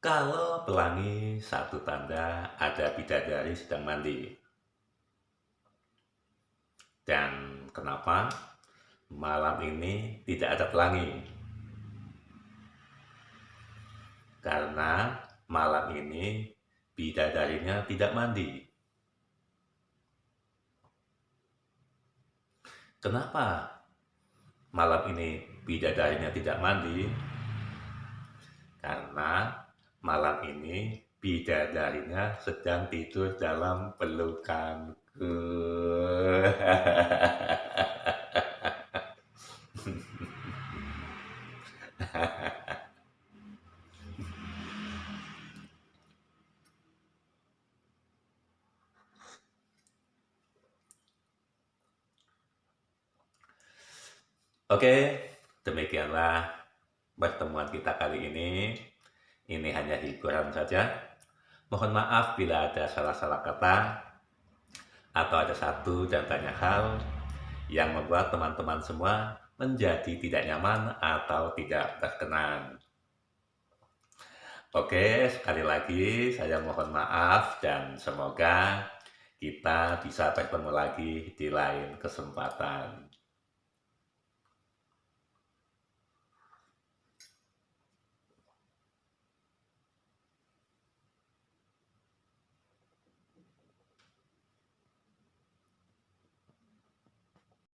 Kalau pelangi satu tanda ada bidadari sedang mandi. Dan kenapa malam ini tidak ada pelangi? Karena malam ini bidadarinya tidak mandi. Kenapa malam ini bidadarinya tidak mandi? Karena ini bidadarinya sedang tidur dalam pelukanku. Oke, demikianlah pertemuan kita kali ini. Ini hanya hiburan saja. Mohon maaf bila ada salah-salah kata atau ada satu dan banyak hal yang membuat teman-teman semua menjadi tidak nyaman atau tidak berkenan. Oke, sekali lagi saya mohon maaf dan semoga kita bisa bertemu lagi di lain kesempatan.